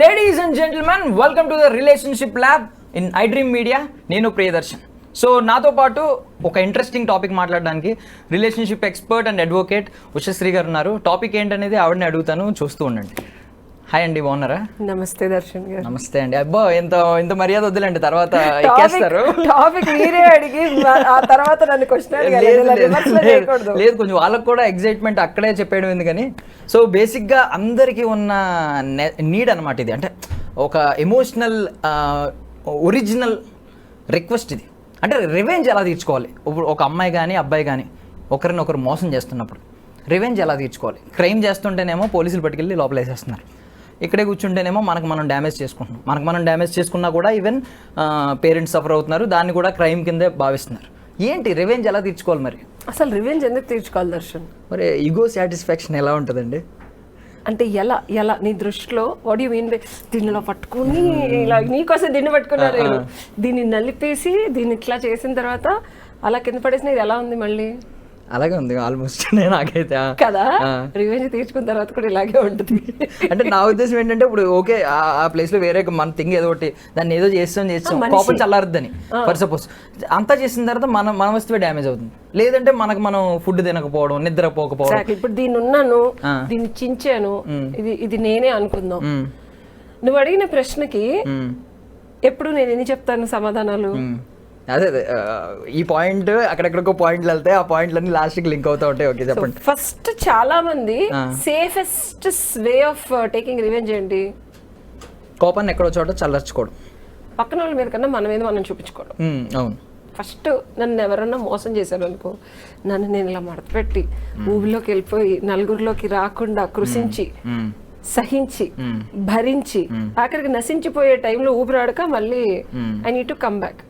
Ladies and gentlemen welcome to the relationship lab in I dream media నేను Priyadarshan. So నాతో పాటు ఒక interesting topic మాట్లాడడానికి relationship expert and advocate Ushasri గారు ఉన్నారు. టాపిక్ ఏంటనేది ఆవిడని అడుగుతాను. చూస్తూ ఉండండి. హాయ్ అండి బాగున్నారా? నమస్తే దర్శన్ గారు. నమస్తే అండి. అబ్బో ఇంత ఇంత మర్యాద వద్దులేండి తర్వాత ఎక్కేస్తారు. టాపిక్ మీరే అడిగి ఆ తర్వాత నన్ను క్వశ్చన్ లేదు, కొంచెం వాళ్ళకు కూడా ఎగ్జైట్మెంట్ అక్కడే చెప్పేయడం ఎందుకని? సో బేసిక్గా అందరికీ ఉన్న నీడ్ అనమాట ఇది. అంటే ఒక ఎమోషనల్ ఒరిజినల్ రిక్వెస్ట్ ఇది. అంటే రివెంజ్ ఎలా తీర్చుకోవాలి? ఇప్పుడు ఒక అమ్మాయి కానీ అబ్బాయి కానీ ఒకరిని ఒకరు మోసం చేస్తున్నప్పుడు రివెంజ్ ఎలా తీర్చుకోవాలి? క్రైమ్ చేస్తుంటేనేమో పోలీసులు పట్టుకెళ్ళి లోపల వేసేస్తున్నారు ఇక్కడే కూర్చుంటేనేమో మనకు మనం డ్యామేజ్ చేసుకుంటున్నాం. మనకు మనం డ్యామేజ్ చేసుకున్నా కూడా ఈవెన్ పేరెంట్స్ సఫర్ అవుతున్నారు. దాన్ని కూడా క్రైమ్ కిందే భావిస్తున్నారు. ఏంటి? రివెంజ్ ఎలా తీర్చుకోవాలి మరి? అసలు రివెంజ్ ఎందుకు తీర్చుకోవాలి దర్శన్? మరి ఈగో సాటిస్ఫాక్షన్ ఎలా ఉంటుందండి? అంటే ఎలా ఎలా? నీ దృష్టిలో వాట్ యూ మీన్ దీన్ని ఇలా పట్టుకుని ఇలా నీకోసం దీన్ని పట్టుకున్నారు నేను దీన్ని నలిపేసి దీన్ని ఇట్లా చేసిన తర్వాత అలా కింద పడేసిన ఇది ఎలా ఉంది మళ్ళీ? అలాగే ఉంది ఆల్మోస్ట్ నేను నాకైతే. కదా. రివెంజ్ తీర్చుకున్న తర్వాత కూడా ఇలాగే ఉంటుంది అంటే నా ఉద్దేశం ఏంటంటే ఇప్పుడు ఓకే ఆ ప్లేస్లో వేరే మన థింగ్ ఏదో ఒకటి దాన్ని ఏదో చేస్తాం చేస్తాం. కోపం చల్లారద్దని ఫర్ సపోజ్ అంతా చేసిన తర్వాత మన మన వస్తువే డ్యామేజ్ అవుతుంది లేదంటే మనకు మనం ఫుడ్ తినకపోవడం నిద్రపోకపోవడం. ఇప్పుడు దీన్ని ఉన్నాను. దీన్ని చించాను ఇది ఇది నేనే అనుకుందాం. నువ్వు అడిగిన ప్రశ్నకి. ఎప్పుడు నేను ఎన్ని చెప్తాను సమాధానాలు. అదే ఈ పాయింట్ అక్కడెక్కడికో పాయింట్లు వెళ్తే ఆ పాయింట్లన్నీ లాస్ట్కి లింక్ అవుతా ఉంటాయి ఓకే చెప్పండి ఫస్ట్ చాలా మంది. Safest way of taking revenge ఏంటి కోపాన్ని ఎక్కడో చోట చల్లర్చుకోవడం పక్కన వాళ్ళ మీద కన్నా మన మీద మనం చూపించుకోవడం. అవును ఫస్ట్ నన్ను ఎవరన్నా మోసం చేశారు అనుకో నన్ను నేను ఇలా మడతపెట్టి ఊబిలోకి వెళ్ళిపోయి నలుగురిలోకి రాకుండా కృషించి. సహించి భరించి ఆఖరికి నశించిపోయే టైంలో ఊపిరాడక మళ్ళీ I need to come back.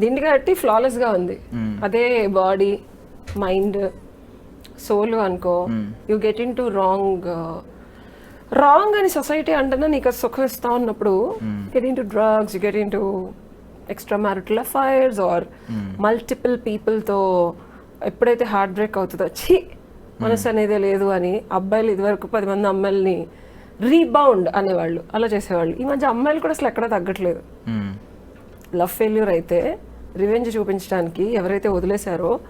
దీన్ని కాబట్టి ఫ్లాలెస్గా ఉంది. అదే బాడీ మైండ్ సోల్ అనుకో you get into wrong wrong అని సొసైటీ అంటేనే నీకు సుఖం ఇస్తా ఉన్నప్పుడు get into drugs get into extra marital affairs or multiple పీపుల్తో ఎప్పుడైతే హార్ట్ బ్రేక్ అవుతుందో ఛీ మనసు అనేదే లేదు అని అబ్బాయిలు ఇదివరకు పది మంది అమ్మాయిల్ని రీబౌండ్ అనేవాళ్ళు అలా చేసేవాళ్ళు. ఈ మధ్య అమ్మాయిలు కూడా అసలు ఎక్కడా తగ్గట్లేదు. లవ్ ఫెయిల్యూర్ అయితే రివెంజ్ చూపించడానికి ఎవరైతే వదిలేశారో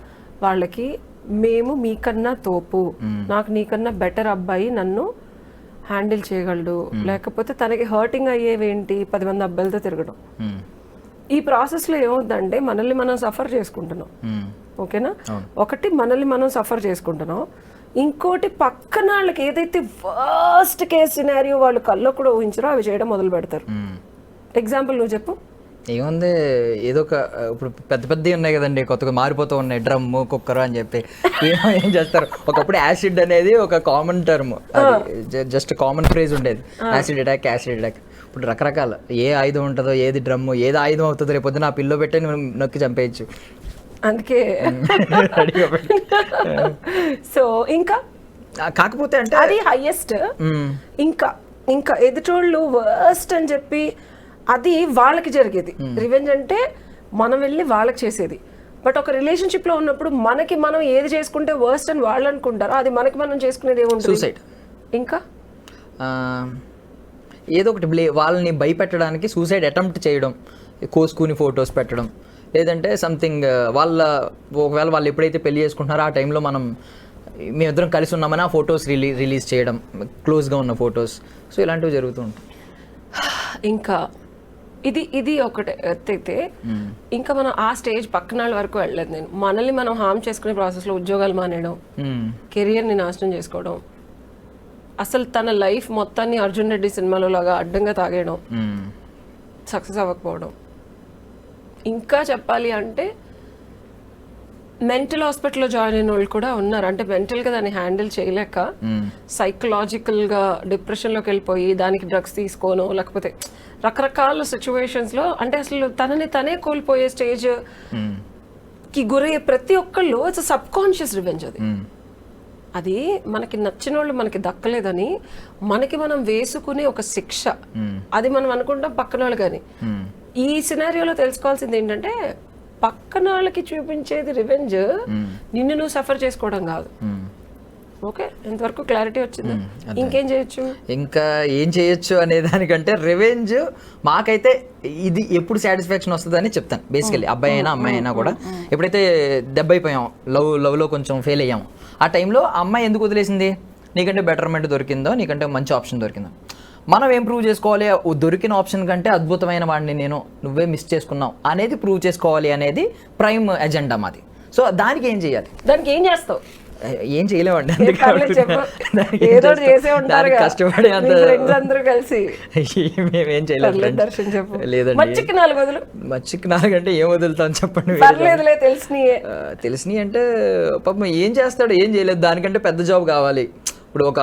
వాళ్ళకి మేము మీకన్నా తోపు నాకు నీకన్నా బెటర్ అబ్బాయి నన్ను హ్యాండిల్ చేయగలడు. లేకపోతే తనకి హర్టింగ్ అయ్యేవేంటి? పది మంది అబ్బాయిలతో తిరగడం. ఈ ప్రాసెస్లో ఏమవుతుందంటే మనల్ని మనం సఫర్ చేసుకుంటున్నాం. ఓకేనా? ఒకటి మనల్ని మనం సఫర్ చేసుకుంటున్నాం. ఇంకోటి పక్కన వాళ్ళకి ఏదైతే వర్స్ట్ కేస్ సినారియో వాళ్ళు కల్లో కూడా ఊహించారో అవి చేయడం మొదలు పెడతారు. ఎగ్జాంపుల్ నువ్వు చెప్పు. ఏముంది? ఏదో ఒక ఇప్పుడు పెద్ద పెద్దవి ఉన్నాయి కదండి కొత్తగా మారిపోతూ ఉన్నాయి డ్రమ్ కుక్కర్ అని చెప్పి. ఏం చేస్తారు? ఒకప్పుడు యాసిడ్ అనేది ఒక common term. Just common phrase ఉండేది. Acid attack acid attack. ఇప్పుడు రకరకాల ఏ ఆయుధం ఉంటుందో ఏది డ్రమ్ ఏది ఆయుధం అవుతుందో రేపు పొద్దున ఆ పిల్లో పెట్టి నొక్కి చంపేయచ్చు. అందుకే. సో ఇంకా? కాకపోతే అంటే అది హైయెస్ట్. ఇంకా ఇంకా ఎదుటోళ్ళు వర్స్ట్ అని చెప్పి అది వాళ్ళకి జరిగేది. రివెంజ్ అంటే మనం వెళ్ళి వాళ్ళకి చేసేది. బట్ ఒక రిలేషన్షిప్లో ఉన్నప్పుడు మనకి మనం ఏది చేసుకుంటే వర్స్ట్ అని వాళ్ళు అనుకుంటారో అది మనకి మనం చేసుకునేది ఏముంటుంది? సూసైడ్ ఇంకా? ఆ, ఏదో ఒకటి వాళ్ళని భయపెట్టడానికి సూసైడ్ అటెంప్ట్ చేయడం. కోసుకుని ఫొటోస్ పెట్టడం. లేదంటే సంథింగ్ వాళ్ళ ఒకవేళ వాళ్ళు ఎప్పుడైతే పెళ్ళి చేసుకుంటున్నారో ఆ టైంలో మనం మేమిద్దరం కలిసి ఉన్నామని ఆ ఫొటోస్ రిలీ రిలీజ్ చేయడం క్లోజ్గా ఉన్న ఫొటోస్ సో ఇలాంటివి జరుగుతూ ఉంటాయి. ఇంకా ఇది ఇది ఒకటి ఎత్తైతే ఇంకా మనం ఆ స్టేజ్ పక్కన వరకు వెళ్ళలేదు నేను. మనల్ని మనం హామ్ చేసుకునే ప్రాసెస్లో ఉద్యోగాలు మానేయడం. కెరియర్ని నాశనం చేసుకోవడం అసలు తన లైఫ్ మొత్తాన్ని అర్జున్ రెడ్డి సినిమాలో లాగా అడ్డంగా తాగేయడం. సక్సెస్ అవ్వకపోవడం. ఇంకా చెప్పాలి అంటే మెంటల్ హాస్పిటల్లో జాయిన్ అయిన వాళ్ళు కూడా ఉన్నారు అంటే మెంటల్గా దాన్ని హ్యాండిల్ చేయలేక. సైకలాజికల్గా డిప్రెషన్లోకి వెళ్ళిపోయి దానికి డ్రగ్స్ తీసుకోను లేకపోతే రకరకాల సిచ్యువేషన్స్లో అంటే అసలు తనని తనే కోల్పోయే స్టేజ్. కి గురయ్యే ప్రతి ఒక్కళ్ళు ఇట్స్ సబ్ కాన్షియస్ రివెంజ్ అది. అది మనకి నచ్చిన వాళ్ళు మనకి దక్కలేదని మనకి మనం వేసుకునే ఒక శిక్ష అది మనం అనుకుంటాం పక్కన వాళ్ళు కానీ. ఈ సినారియోలో తెలుసుకోవాల్సింది ఏంటంటే పక్కన వాళ్ళకి చూపించేది రివెంజ్ నిన్ను నువ్వు సఫర్ చేసుకోవడం కాదు. ఓకే? ఇంతవరకు క్లారిటీ వచ్చిందా? ఇంకేం చేయొచ్చు? ఇంకా ఏం చేయొచ్చు అనే దానికంటే రివెంజ్ మాకైతే ఇది ఎప్పుడు సాటిస్ఫాక్షన్ వస్తుందని చెప్తాను. బేసికలీ అబ్బాయి అయినా అమ్మాయి అయినా కూడా. ఎప్పుడైతే దెబ్బ అయిపోయాం లవ్ లవ్లో కొంచెం ఫెయిల్ అయ్యాము ఆ టైంలో అమ్మాయి ఎందుకు వదిలేసింది? నీకంటే బెటర్మెంట్ దొరికిందో నీకంటే మంచి ఆప్షన్ దొరికిందో. మనం ఏం ప్రూవ్ చేసుకోవాలి? దొరికిన ఆప్షన్ కంటే అద్భుతమైన వాడిని నేను నువ్వే మిస్ చేసుకున్నావు అనేది ప్రూవ్ చేసుకోవాలి అనేది ప్రైమ్ ఎజెండా మాది. సో దానికి ఏం చేయాలి? దానికి ఏం చేస్తావు? ఏం చేయలేమండి. ఏదో? చేసే ఉంటారు కష్టపడి అందరూ కలిసి. మేమేం చేయలేదు లేదండి. మచ్చికి నాలుగు వదులు. మచ్చికి నాలుగంటే ఏం వదులుతాను చెప్పండి పర్లేదులే తెలిసినయే. తెలిసినవి అంటే పాపం ఏం చేస్తాడు ఏం చేయలేదు. దానికంటే పెద్ద జాబ్ కావాలి. ఇప్పుడు ఒక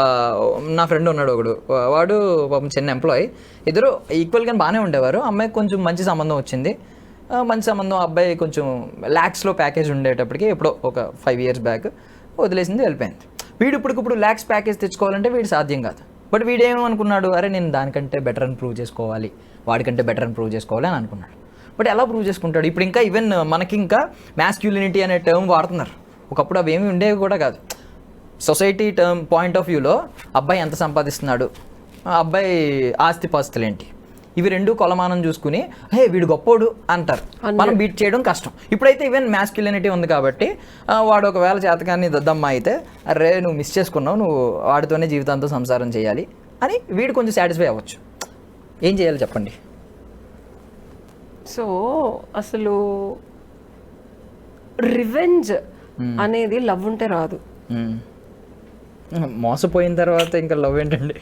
నా ఫ్రెండ్ ఉన్నాడు ఒకడు. వాడు పాపం చిన్న ఎంప్లాయీ ఇద్దరు ఈక్వల్గా బాగానే ఉండేవారు. అమ్మాయికి కొంచెం మంచి సంబంధం వచ్చింది. మంచి సంబంధం అబ్బాయి కొంచెం ల్యాక్స్లో ప్యాకేజ్ ఉండేటప్పటికి ఎప్పుడో ఒక ఫైవ్ ఇయర్స్ బ్యాక్ వదిలేసింది వెళ్ళిపోయింది. వీడు ఇప్పటికిప్పుడు ల్యాక్స్ ప్యాకేజ్ తెచ్చుకోవాలంటే వీడు సాధ్యం కాదు. బట్ వీడేమనుకున్నాడు అరే నేను దానికంటే బెటర్ అని ప్రూవ్ చేసుకోవాలి. వాడికంటే బెటర్ అని ప్రూవ్ చేసుకోవాలి అని అనుకున్నాడు. బట్ ఎలా ప్రూవ్ చేసుకుంటాడు? ఇప్పుడు ఇంకా ఈవెన్ మనకి ఇంకా మ్యాస్క్యులినిటీ అనే టర్మ్ వాడుతున్నారు. ఒకప్పుడు అవి ఏమి ఉండేవి కూడా కాదు. సొసైటీ టర్మ్ పాయింట్ ఆఫ్ వ్యూలో అబ్బాయి ఎంత సంపాదిస్తున్నాడు? అబ్బాయి ఆస్తి పాస్తులు ఏంటి ఇవి రెండు కొలమానం చూసుకుని హే వీడు గొప్పోడు అంటారు. మనం బీట్ చేయడం కష్టం. ఇప్పుడైతే ఈవెన్ మ్యాస్క్యులినిటీ ఉంది కాబట్టి వాడు ఒకవేళ చేతకాన్ని దద్దమ్మ అయితే అరే నువ్వు మిస్ చేసుకున్నావు నువ్వు వాడితోనే జీవితాంతం సంసారం చేయాలి అని వీడు కొంచెం సాటిస్ఫై అవ్వచ్చు. ఏం చేయాలి చెప్పండి? సో అసలు రివెంజ్ అనేది లవ్ ఉంటే రాదు. మోసపోయిన తర్వాత ఇంకా లవ్ ఏంటండి.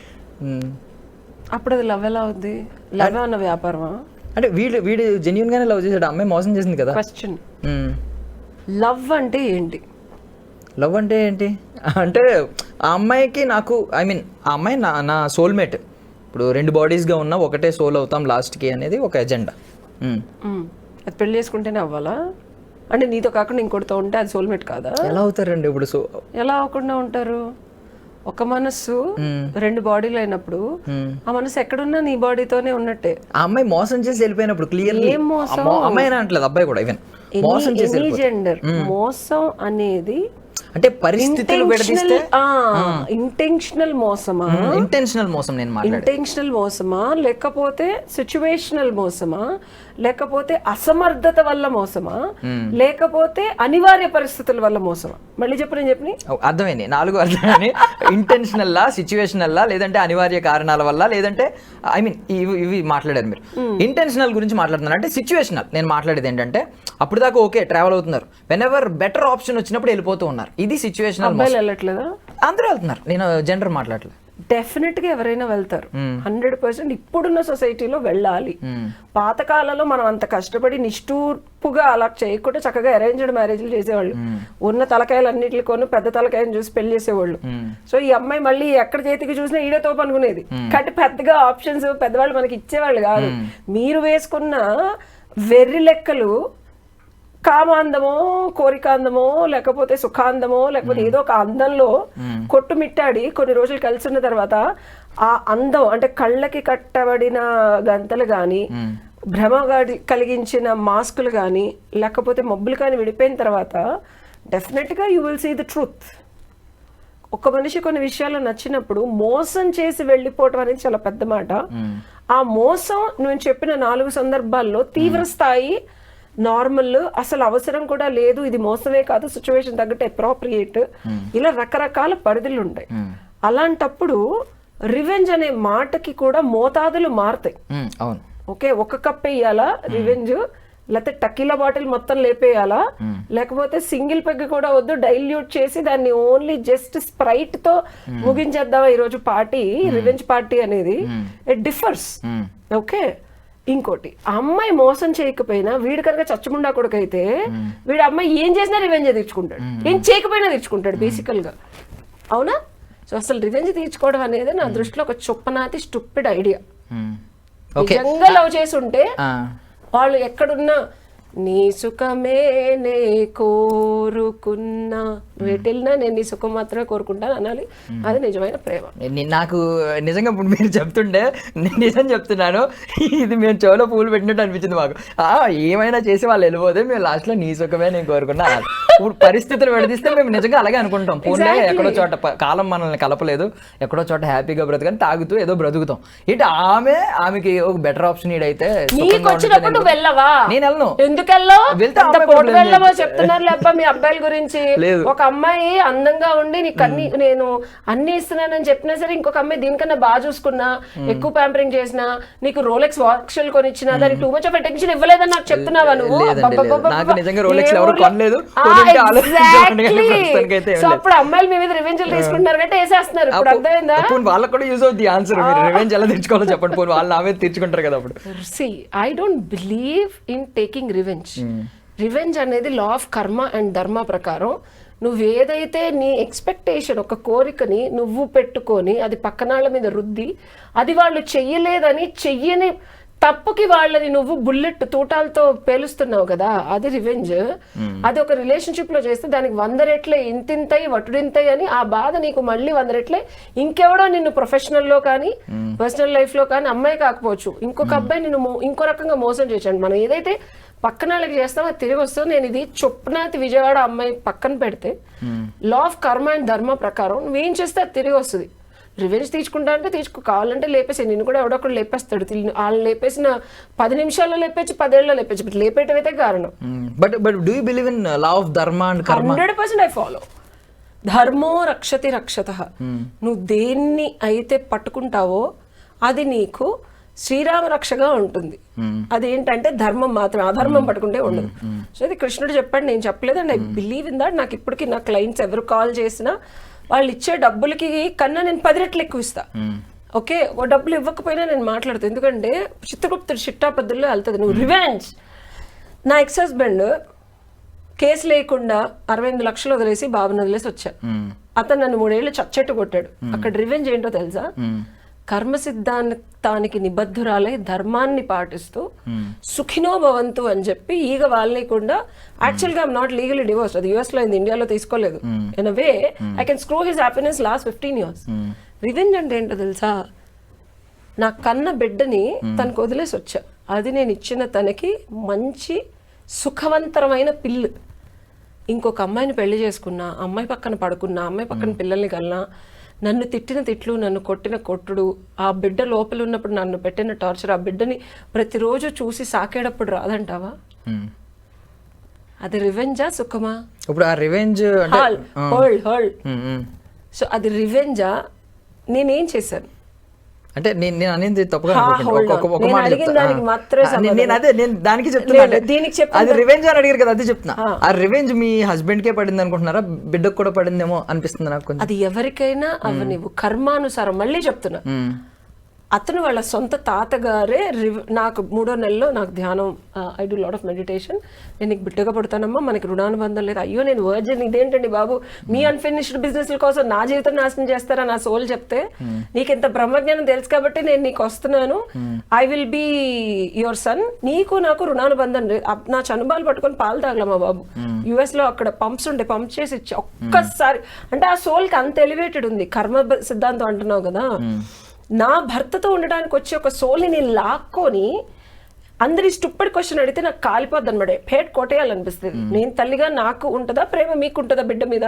అప్పుడు అది లవ్ ఎలా అవుద్ది? లవ్ అన్న వ్యాపారమా? అంటే వీడు వీడు జెన్యున్ గానే లవ్ చేశాడు అమ్మాయి మోసం చేసింది కదా? క్వశ్చన్ లవ్ అంటే ఏంటి? లవ్ అంటే ఏంటి? అంటే ఆ అమ్మాయికి నాకు ఐ మీన్ ఆ అమ్మాయి నా నా సోల్మేట్ ఇప్పుడు రెండు బాడీస్గా ఉన్న ఒకటే సోల్ అవుతాం లాస్ట్కి అనేది ఒక ఎజెండా. అది పెళ్ళి చేసుకుంటేనే అవ్వాలా? అంటే నీతో కాకుండా ఇంకోటితో ఉంటే అది సోల్మేట్ కాదా? ఎలా అవుతారండి ఇప్పుడు సో ఎలా అవ్వకుండా ఉంటారు? ఒక మనస్సు రెండు బాడీలు అయినప్పుడు ఆ మనసు ఎక్కడున్నా నీ బాడీతోనే ఉన్నట్టే. ఆ అమ్మాయి మోసం చేసి వెళ్ళిపోయినప్పుడు క్లియర్లీ? అమ్మాయి అంటలేదు అబ్బాయి కూడా ఈవెన్ మోసం చేసి. జెండర్ మోసం అనేది అంటే పరిస్థితులు విడదీస్తే? ఇంటెన్షనల్ మోసమా? ఇంటెన్షనల్ మోసం నేను ఇంటెన్షనల్ మోసమా? లేకపోతే సిచ్యువేషనల్ మోసమా? లేకపోతే అసమర్థత వల్ల మోసమా? లేకపోతే అనివార్య పరిస్థితుల వల్ల మోసమా? మళ్ళీ చెప్పు నేను చెప్పని అర్థమైంది. నాలుగు అర్థమైంది. ఇంటెన్షనల్లా సిచ్యువేషనల్లా లేదంటే అనివార్య కారణాల వల్ల లేదంటే ఐ మీన్ ఇవి ఇవి మాట్లాడారు మీరు. ఇంటెన్షనల్ గురించి మాట్లాడుతున్నారు. అంటే సిచ్యువేషనల్ నేను మాట్లాడేది ఏంటంటే అప్పుడు దాకా ఓకే ట్రావెల్ అవుతున్నారు. వెన్ ఎవర్ బెటర్ ఆప్షన్ వచ్చినప్పుడు వెళ్ళిపోతూ ఉన్నారు. ఇది సిచ్యువేషనల్ అందరూ వెళ్తున్నారు. నేను జెండర్ మాట్లాడలేదు. డెఫినెట్గా ఎవరైనా వెళ్తారు. హండ్రెడ్ పర్సెంట్ ఇప్పుడున్న సొసైటీలో వెళ్ళాలి. పాతకాలంలో మనం అంత కష్టపడి నిష్ఠూర్పుగా అలా చేయకుండా చక్కగా అరేంజ్డ్ మ్యారేజ్లు చేసేవాళ్ళు. ఉన్న తలకాయలు అన్నిటిని కొను పెద్ద తలకాయని చూసి పెళ్ళి చేసేవాళ్ళు. సో ఈ అమ్మాయి మళ్ళీ ఎక్కడ చేతికి చూసినా ఈడే తోపు అనుకునేది. కాబట్టి పెద్దగా ఆప్షన్స్ పెద్దవాళ్ళు మనకి ఇచ్చేవాళ్ళు కాదు. మీరు వేసుకున్న వెర్రి లెక్కలు కామాందమో కోరికాందమో లేకపోతే సుఖాందమో లేకపోతే ఏదో ఒక అందంలో కొట్టుమిట్టాడి కొన్ని రోజులు కలిసి ఉన్న తర్వాత ఆ అందం అంటే కళ్ళకి కట్టబడిన గంతలు గాని భ్రమ కలిగించిన మాస్కులు కానీ లేకపోతే మబ్బులు కానీ విడిపోయిన తర్వాత డెఫినెట్గా you will see the truth. ఒక మనిషి కొన్ని విషయాలు నచ్చినప్పుడు మోసం చేసి వెళ్ళిపోవటం అనేది చాలా పెద్ద మాట. ఆ మోసం నేను చెప్పిన నాలుగు సందర్భాల్లో తీవ్ర స్థాయి నార్మల్ అసలు అవసరం కూడా లేదు ఇది మోసమే కాదు సిచ్యువేషన్ తగ్గట్టు అప్రోప్రియేట్ ఇలా రకరకాల పరిధులు ఉంటాయి. అలాంటప్పుడు రివెంజ్ అనే మాటకి కూడా మోతాదులు మారుతాయి. అవును. ఓకే ఒక కప్ వేయాలా రివెంజ్ లేకపోతే టకీలా బాటిల్ మొత్తం లేపేయాలా? లేకపోతే సింగిల్ పెగ్ కూడా వద్దు డైల్యూట్ చేసి దాన్ని ఓన్లీ జస్ట్ స్ప్రైట్తో ముగించేద్దామా ఈ రోజు పార్టీ రివెంజ్ పార్టీ అనేది. It differs. ఓకే ఇంకోటి అమ్మాయి మోసం చేయకపోయినా వీడు కనుక చచ్చముండా కొడుకైతే వీడు అమ్మాయి ఏం చేసినా రివెంజ్ తీర్చుకుంటాడు. ఏం చేయకపోయినా తీర్చుకుంటాడు బేసికల్గా. అవునా? సో అసలు రివెంజ్ తీర్చుకోవడం అనేది నా దృష్టిలో ఒక చొప్పనాతి స్టూపిడ్ ఐడియా నిజంగా లవ్ చేసి ఉంటే వాళ్ళు ఎక్కడున్నా నీ సుఖమే నే కోరుకున్నా. వెళ్ళినా నేను నీ సుఖం మాత్రమే కోరుకుంటాను అనాలి. అది నిజమైన ప్రేమ. నాకు నిజంగా ఇప్పుడు మీరు చెప్తుంటే నేను నిజం చెప్తున్నాను. ఇది మేము చెవులో పూలు పెట్టినట్టు అనిపించింది మాకు. ఆ, ఏమైనా చేసి వాళ్ళు వెళ్ళిపోతే మేము లాస్ట్లో నీ సుఖమే నేను కోరుకున్నా. ఇప్పుడు పరిస్థితులు విడదీస్తే మేము నిజంగా అలాగే అనుకుంటాం. పూలే ఎక్కడో చోట కాలం మనల్ని కలపలేదు. ఎక్కడో చోట హ్యాపీగా బ్రతకని తాగుతూ ఏదో బ్రతుకుతాం. ఏంటి ఆమె ఆమెకి ఒక బెటర్ ఆప్షన్. నువ్వు వెళ్ళవా? నేను వెళ్ళను. ఎందుకు వెళ్ళావు. చెప్తున్నారు లేప్ప మీ అబ్బాయిల గురించి. ఒక అమ్మాయి అందంగా ఉండి నీకు అన్ని నేను అన్ని ఇస్తున్నానని చెప్పినా సరే ఇంకొక అమ్మాయి దీనికన్నా బాగా చూసుకున్నా ఎక్కువ ప్యాంపరింగ్ చేసినా నీకు రోలెక్స్ వాక్షలు కొనిచ్చినా దానికి టూ మచ్ ఆఫ్ అటెన్షన్ ఇవ్వలేదని నాకు చెప్తున్నావా నువ్వు? సో. అప్పుడు అమ్మాయిలు మీ మీద రివెంజ్ తీసుకుంటున్నారు అంటే వేసేస్తున్నారు. ఇప్పుడు అర్థమైందా? వాళ్ళకి కూడా యూజ్ అవుతుంది ఆన్సర్ మీరు రివెంజ్ ఎలా తెచ్చుకోవాలో చెప్పండి. పోనీ వాళ్ళు నా మీద తెచ్చుకుంటారు కదా అప్పుడు. See I don't believe in taking revenge revenge అనేది లా ఆఫ్ కర్మ అండ్ ధర్మ ప్రకారం. నువ్వు ఏదైతే నీ ఎక్స్పెక్టేషన్ ఒక కోరికని నువ్వు పెట్టుకొని అది పక్కనాళ్ళ మీద రుద్ది అది వాళ్ళు చెయ్యలేదని చెయ్యని తప్పుకి వాళ్ళని నువ్వు బుల్లెట్ తూటాలతో పేలుస్తున్నావు కదా అది రివెంజ్ అది ఒక రిలేషన్షిప్లో చేస్తే దానికి వంద రెట్లే ఇంతింతై వటుడింతై అని ఆ బాధ నీకు మళ్ళీ వంద రెట్లే. ఇంకెవడో నిన్ను ప్రొఫెషనల్లో కానీ పర్సనల్ లైఫ్లో కానీ అమ్మాయి కాకపోవచ్చు. ఇంకొక అబ్బాయి నిన్ను ఇంకో రకంగా మోసం చేయొచ్చు మనం ఏదైతే పక్కన వాళ్ళకి చేస్తామో అది తిరిగి వస్తాం నేను ఇది చొప్పునాతి విజయవాడ అమ్మాయి పక్కన పెడితే లా ఆఫ్ కర్మ అండ్ ధర్మ ప్రకారం నువ్వేం చేస్తే అది తిరిగి వస్తుంది. రివెంజ్ తీసుకుంటా అంటే తీసుకో కావాలంటే లేపేసి నిన్ను కూడా ఎవడొకడు లేపేస్తాడు. వాళ్ళు లేపేసిన పది నిమిషాల్లో లేపేసి పదేళ్ళలో లేపేసి బట్ లేపేయటం అయితే కారణం but but do you believe in law of dharma and karma hundred percent I follow. ధర్మో రక్షతి రక్షత. నువ్వు దేన్ని అయితే పట్టుకుంటావో అది నీకు శ్రీరామ రక్షగా ఉంటుంది అదేంటంటే ధర్మం మాత్రం అధర్మం పట్టుకుంటే ఉండదు. సో ఇది కృష్ణుడు చెప్పాడు నేను చెప్పలేదు and I believe in that. నాకు ఇప్పటికీ నా క్లయింట్స్ ఎవరు కాల్ చేసినా వాళ్ళు ఇచ్చే డబ్బులకి కన్నా నేను పది రెట్లు ఎక్కువ ఇస్తా. ఓకే ఓ డబ్బులు ఇవ్వకపోయినా నేను మాట్లాడతాను ఎందుకంటే చిత్రగుప్తుడు చిట్టాపద్దుల్లో వెళ్తుంది నువ్వు రివెంజ్ నా ఎక్స్ హస్బెండ్ కేసు లేకుండా అరవై ఎనిమిది లక్షలు వదిలేసి బాబుని వదిలేసి వచ్చా. అతను నన్ను మూడేళ్ళు చచ్చెట్టు కొట్టాడు. అక్కడ రివెంజ్ ఏంటో తెలుసా? కర్మ సిద్ధాంతానికి నిబద్ధురాలై ధర్మాన్ని పాటిస్తూ సుఖినో భవంతు అని చెప్పి ఈగ వాళ్ళకుండా యాక్చువల్గా నాట్ లీగలీ డివోర్స్ అది యుఎస్లో అయింది ఇండియాలో తీసుకోలేదు. In way I can screw his happiness last fifteen years revenge అంటే ఏంటో తెలుసా? నా కన్న బిడ్డని తనకు వదిలేసి వచ్చా. అది నేను ఇచ్చిన తనకి మంచి సుఖవంతరమైన పిల్లు. ఇంకొక అమ్మాయిని పెళ్ళి చేసుకున్నా అమ్మాయి పక్కన పడుకున్నా అమ్మాయి పక్కన పిల్లల్ని కన్నా నన్ను తిట్టిన తిట్లు నన్ను కొట్టిన కొట్టుడు ఆ బిడ్డ లోపల ఉన్నప్పుడు నన్ను పెట్టిన టార్చర్ ఆ బిడ్డని ప్రతిరోజు చూసి సాకేటప్పుడు రాదంటావా? అది రివెంజా సుఖమా? ఇప్పుడు ఆ revenge hold hold hmm, hmm. So అది రివెంజా నేనేం చేశాను? అంటే నేను నేను అనేది తప్పుగా నేను అదే నేను దానికి చెప్తున్నా. దీనికి. అది రివెంజ్ అని అడిగారు కదా అది చెప్తున్నా. ఆ రివెంజ్ మీ హస్బెండ్ కే పడింది అనుకుంటున్నారా? బిడ్డకు కూడా పడిందేమో అనిపిస్తుంది నాకు అది ఎవరికైనా అవ్వనివ్వు కర్మానుసారం మళ్ళీ చెప్తున్నా. అతను వాళ్ళ సొంత తాతగారే రివ్- నాకు మూడో నెలలో నాకు ధ్యానం I do lot of meditation నేను నీకు బిడ్డగా పడతానమ్మా మనకి రుణానుబంధం లేదు. అయ్యో నేను వర్జన్ ఇదేంటండి బాబు? మీ అన్ఫినిష్డ్ బిజినెస్ కోసం నా జీవితం నాశనం చేస్తారా నా సోల్ చెప్తే? నీకు ఇంత బ్రహ్మజ్ఞానం తెలుసు కాబట్టి నేను నీకు వస్తున్నాను. I will be your son నీకు నాకు రుణానుబంధం లేదు. నా చనుబాలు పట్టుకొని పాలు తాగలమా బాబు. యుఎస్లో అక్కడ పంప్స్ ఉండే పంప్ చేసి ఇచ్చి ఒక్కసారి. అంటే ఆ సోల్కి అంత ఎలివేటెడ్ ఉంది. కర్మ సిద్ధాంతం అంటున్నావు కదా. నా భర్తతో ఉండడానికి వచ్చి ఒక సోల్ని నేను లాక్కొని అందరి స్టుప్పటి క్వశ్చన్ అడిగితే నాకు కాలిపోద్ది అనమాట పేట్ కొట్టేయాలనిపిస్తుంది. నేను తల్లిగా నాకు ఉంటుందా ప్రేమ మీకు ఉంటుందా బిడ్డ మీద?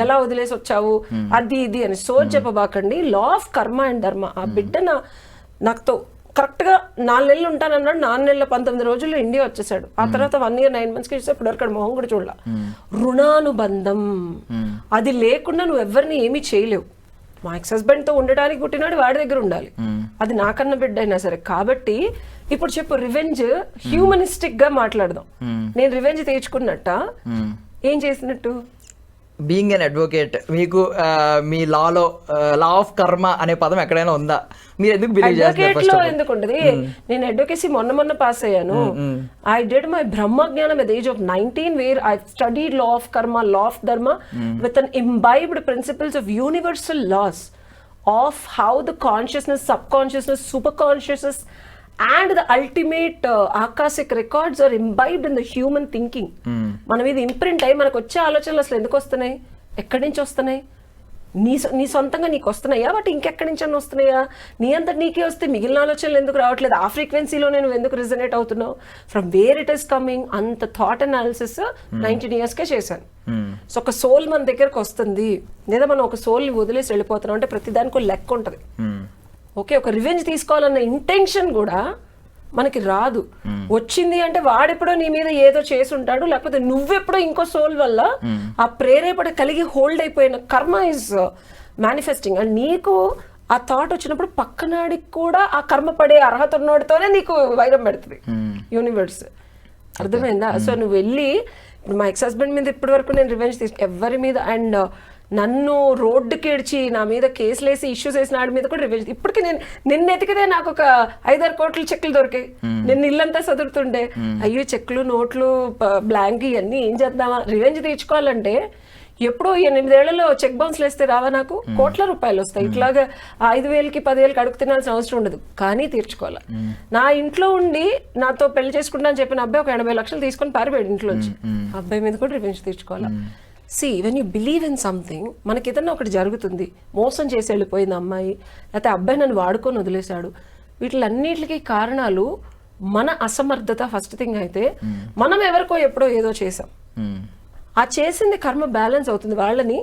ఎలా వదిలేసి వచ్చావు? అది ఇది అని so చెప్పబాకండి. Law of karma and dharma ఆ బిడ్డ నా నాతో కరెక్ట్గా నాలుగు నెలలు ఉంటానన్నాడు. నాలుగు నెలల పంతొమ్మిది రోజుల్లో ఇండియా వచ్చేసాడు. ఆ తర్వాత వన్ ఇయర్ నైన్ మంత్స్కి చూస్తే ఇప్పుడు అక్కడ మొహం కూడా చూడాల. రుణానుబంధం. అది లేకుండా నువ్వు ఎవరిని ఏమీ చేయలేవు. మా ఎక్స్ హస్బెండ్తో ఉండడానికి పుట్టినాడు వాడి దగ్గర ఉండాలి. అది నాకన్న బిడ్డ అయినా సరే. కాబట్టి ఇప్పుడు చెప్పు రివెంజ్ హ్యూమనిస్టిక్గా మాట్లాడదాం. నేను రివెంజ్ తీర్చుకున్నట్ట? ఏం చేసినట్టు? బీయింగ్ అన్ అడ్వకేట్ మీకు మీ లాలో లా ఆఫ్ కర్మ అనే పదం ఎక్కడైనా ఉందా? మీరు ఎందుకు బిలీవ్ చేస్తారు ఎందుకు ఉంటది నేను అడ్వకేసీ మొన్న మొన్న పాస్ అయ్యాను. ఐ డెడ్ మై బ్రహ్మ జ్ఞానం at age of nineteen where I study law of karma law of dharma with an imbibed principles of universal laws of how the consciousness sub consciousness super consciousness and the ultimate akashic records are imbibed in the human thinking మన మీద imprint అయ్యి మనకు వచ్చే ఆలోచనలు అసలు ఎందుకు వస్తున్నాయి? ఎక్కడి నుంచి వస్తున్నాయి? నీ నీ సొంతంగా నీకు వస్తున్నాయా? బట్ ఇంకెక్కడి నుంచి అన్న వస్తున్నాయా? నీ అంత నీకే వస్తే మిగిలిన ఆలోచనలు ఎందుకు రావట్లేదు? ఆ ఫ్రీక్వెన్సీలో నేను ఎందుకు రిజనేట్ అవుతున్నావు? From where it is coming అంత థాట్ అనాలిసిస్ నైన్టీన్ ఇయర్స్కే చేశాను. సో ఒక సోల్ మన దగ్గరకు వస్తుంది. లేదా మనం ఒక సోల్ని వదిలేసి వెళ్ళిపోతున్నాం. అంటే ప్రతిదానికి లెక్క ఉంటుంది. ఓకే ఒక రివెంజ్ తీసుకోవాలన్న ఇంటెన్షన్ కూడా మనకి రాదు. వచ్చింది అంటే వాడెప్పుడో నీ మీద ఏదో చేసి ఉంటాడు లేకపోతే నువ్వెప్పుడో ఇంకో సోల్ వల్ల ఆ ప్రేరేపణ కలిగి హోల్డ్ అయిపోయిన కర్మ ఇస్ మేనిఫెస్టింగ్ అండ్ నీకు ఆ థాట్ వచ్చినప్పుడు పక్కనాడికి కూడా ఆ కర్మ పడే అర్హత ఉన్నోడితోనే నీకు వైరం పెడుతుంది. యూనివర్స్ అర్థమైందా? సో నువ్వు వెళ్ళి ఇప్పుడు మా ఎక్స్ హస్బెండ్ మీద ఇప్పటి వరకు నేను రివెంజ్ తీసుకు ఎవరి మీద అండ్ నన్ను రోడ్డుకి ఏడ్చి నా మీద కేసులు వేసి ఇష్యూస్ వేసిన వాడి మీద కూడా రివెంజ్ ఇప్పటికి నేను నిన్న ఎతికితే నాకు ఒక ఐదారు కోట్ల చెక్కులు దొరికాయి. నేను ఇల్లంతా చదువుతుండే అయ్యో చెక్కులు నోట్లు బ్లాంక్ ఇవన్నీ ఏం చేద్దామా? రివెంజ్ తీర్చుకోవాలంటే ఎప్పుడో ఎనిమిదేళ్ళలో చెక్ బౌన్స్లు వేస్తే రావా నాకు? కోట్ల రూపాయలు వస్తాయి. ఇట్లాగా ఐదు వేలకి పదివేలకి అడుగు తినాల్సిన అవసరం ఉండదు. కానీ తీర్చుకోవాలి? నా ఇంట్లో ఉండి నాతో పెళ్ళి చేసుకుంటా అని చెప్పిన అబ్బాయి ఒక ఎనభై లక్షలు తీసుకొని పారిపోయాడు ఇంట్లోంచి. అబ్బాయి మీద కూడా revenge తీర్చుకోవాలా? See when you believe in something మనకి ఏదన్నా ఒకటి జరుగుతుంది. మోసం చేసి వెళ్ళిపోయింది అమ్మాయి లేకపోతే అబ్బాయి నన్ను వాడుకొని వదిలేశాడు. వీటిలన్నిటికీ కారణాలు మన అసమర్థత ఫస్ట్ థింగ్ అయితే మనం ఎవరికో ఎప్పుడో ఏదో చేసాం ఆ చేసింది కర్మ బ్యాలెన్స్ అవుతుంది. వాళ్ళని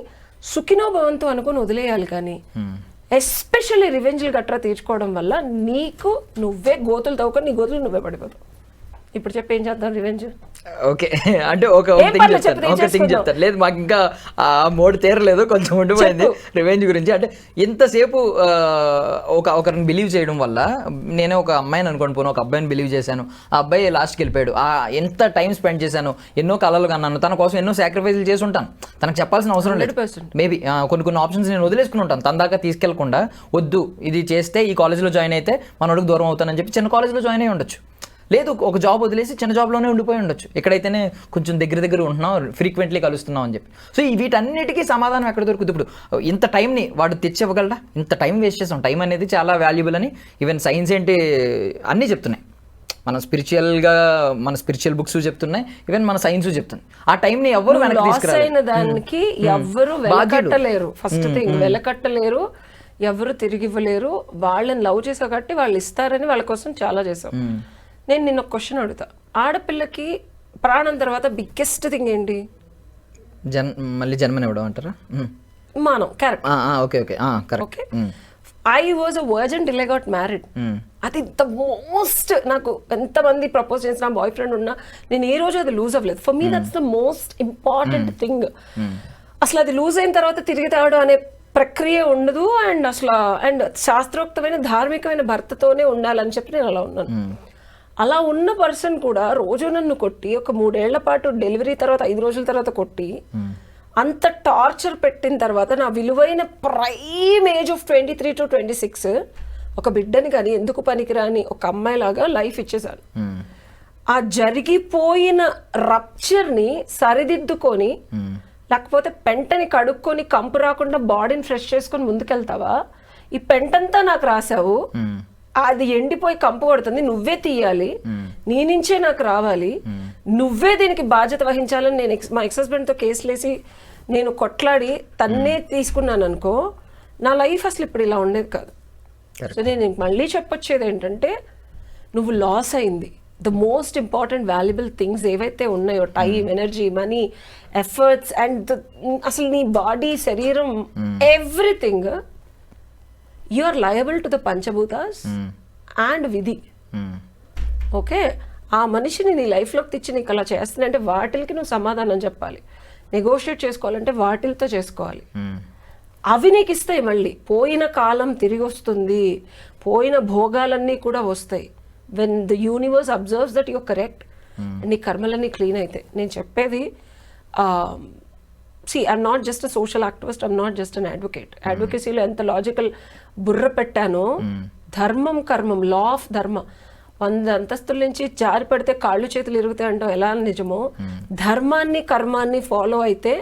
సుఖినో భవంతు అనుకుని వదిలేయాలి కానీ ఎస్పెషల్లీ రివెంజ్లు గట్రా తీర్చుకోవడం వల్ల నీకు నువ్వే గోతులు తవ్వుకొని నీ గోతులు నువ్వే పడిపోతావు. ఇప్పుడు చెప్పి ఏం చేద్దాం రివెంజ్ ఓకే అంటే ఒక థింగ్ చెప్తాను ఒక థింగ్. చెప్తాను. లేదు మాకు ఇంకా ఆ మోడ్ తీరలేదు కొంచెం ఉండిపోయింది రివెంజ్ గురించి. అంటే ఎంతసేపు ఆ, ఒక ఒకరిని బిలీవ్ చేయడం వల్ల నేనే ఒక అమ్మాయిని అనుకోండి పోను ఒక అబ్బాయిని బిలీవ్ చేశాను. ఆ అబ్బాయి లాస్ట్కి వెళ్ళిపోయాడు. ఆ ఎంత టైం స్పెండ్ చేశాను ఎన్నో కళలు కన్నాను తన కోసం ఎన్నో సాక్రిఫైస్లు చేసి ఉంటాను. తనకు చెప్పాల్సిన అవసరం లేదు. 100%. మేబీ కొన్ని కొన్ని ఆప్షన్స్ నేను వదిలేసుకుని ఉంటాను. తన దాకా తీసుకెళ్ళకుండా వద్దు ఇది చేస్తే ఈ కాలేజ్లో జాయిన్ అయితే మనోడికి దూరం అవుతానని చెప్పి చిన్న కాలేజ్లో జాయిన్ అయ్యి ఉండొచ్చు. లేదు ఒక జాబ్ వదిలేసి చిన్న జాబ్లోనే ఉండిపోయి ఉండొచ్చు. ఇక్కడైతేనే కొంచెం దగ్గర దగ్గర ఉంటున్నాం ఫ్రీక్వెంట్లీ కలుస్తున్నాం అని చెప్పి. సో ఈ వీటన్నిటికీ సమాధానం ఎక్కడ దొరుకుతుంది? ఇప్పుడు ఇంత టైంని వాడు తెచ్చివ్వగలరా ఇంత టైం వేస్ట్ చేసాం. టైం అనేది చాలా వాల్యుబుల్ అని ఈవెన్ సైన్స్ ఏంటి అన్నీ చెప్తున్నాయి. మన స్పిరిచువల్గా మన స్పిరిచువల్ బుక్స్ చెప్తున్నాయి ఈవెన్ మన సైన్స్ చెప్తున్నాయి. ఆ టైంని ఎవరు వెనక్కి దానికి ఎవ్వరు వెలకట్టలేరు. ఫస్ట్ థింగ్ వెలకట్టలేరు ఎవరు తిరిగి ఇవ్వలేరు వాళ్ళని లవ్ చేసా కాబట్టి వాళ్ళు ఇస్తారని వాళ్ళ కోసం చాలా చేసాం. నేను నిన్న ఒక క్వశ్చన్ అడుగుతా. ఆడపిల్లకి ప్రాణం తర్వాత బిగ్గెస్ట్ థింగ్ ఏంటి? జన్ మళ్ళీ జన్మనివ్వడం అంటారా. మానం ఆ, okay okay. Correct okay? I was a virgin I got married అది ద మోస్ట్ నాకు ఎంతమంది ప్రపోజ్ చేసిన బాయ్ ఫ్రెండ్ ఉన్నా నేను ఏ రోజు అది లూజ్ అవ్వలేదు. For me that's the most important thing అసలు అది లూజ్ అయిన తర్వాత తిరిగి తేవడం అనే ప్రక్రియ ఉండదు అండ్ అసలు అండ్ శాస్త్రోక్తమైన ధార్మికమైన భర్తతోనే ఉండాలని చెప్పి నేను అలా ఉన్నాను. అలా ఉన్న పర్సన్ కూడా రోజు నన్ను కొట్టి ఒక మూడేళ్ళ పాటు డెలివరీ తర్వాత ఐదు రోజుల తర్వాత కొట్టి అంత టార్చర్ పెట్టిన తర్వాత నా విలువైన prime age of twenty three to twenty six ఒక బిడ్డని కానీ ఎందుకు పనికిరాని ఒక అమ్మాయిలాగా లైఫ్ ఇచ్చేసాను. ఆ జరిగిపోయిన రప్చర్ని సరిదిద్దుకొని లేకపోతే పెంటని కడుక్కొని కంపు రాకుండా బాడీని ఫ్రెష్ చేసుకొని ముందుకెళ్తావా? ఈ పెంటంతా నాకు రాసావు. అది ఎండిపోయి కంపు కొడుతుంది నువ్వే తీయాలి. నీ నుంచే నాకు రావాలి. నువ్వే దీనికి బాధ్యత వహించాలని నేను మా ఎక్స్ హస్బెండ్తో కేసులేసి నేను కొట్లాడి తన్నే తీసుకున్నాను అనుకో నా లైఫ్ అసలు ఇప్పుడు ఇలా ఉండేది కాదు. సో నేను మళ్ళీ చెప్పొచ్చేది ఏంటంటే నువ్వు లాస్ అయింది. The most important valuable things ఏవైతే ఉన్నాయో time energy money efforts and అసలు నీ బాడీ శరీరం everything you are liable to the panchabhutas and విధి. ఓకే ఆ మనిషిని నీ లైఫ్లోకి తెచ్చి నీకు అలా చేస్తుందంటే వాటికి నువ్వు సమాధానం చెప్పాలి. నెగోషియేట్ చేసుకోవాలంటే వాటిలతో చేసుకోవాలి. మ్మ్. అవి నీకు ఇస్తాయి మళ్ళీ. పోయిన కాలం తిరిగి వస్తుంది. పోయిన భోగాలన్నీ కూడా వస్తాయి. When the universe observes that your correct నీ కర్మలన్నీ క్లీన్ అవుతాయి. నేను చెప్పేది see I'm not just a social activist I'm not just an advocate అడ్వకేసీలో ఎంత లాజికల్ బుర్ర పెట్టానో. ధర్మం కర్మం లా ఆఫ్ ధర్మ. వంద అంతస్తుల నుంచి జారి పడితే కాళ్ళు చేతులు ఇరుగుతాయి అంటాం ఎలా నిజమో? ధర్మాన్ని కర్మాన్ని ఫాలో అయితే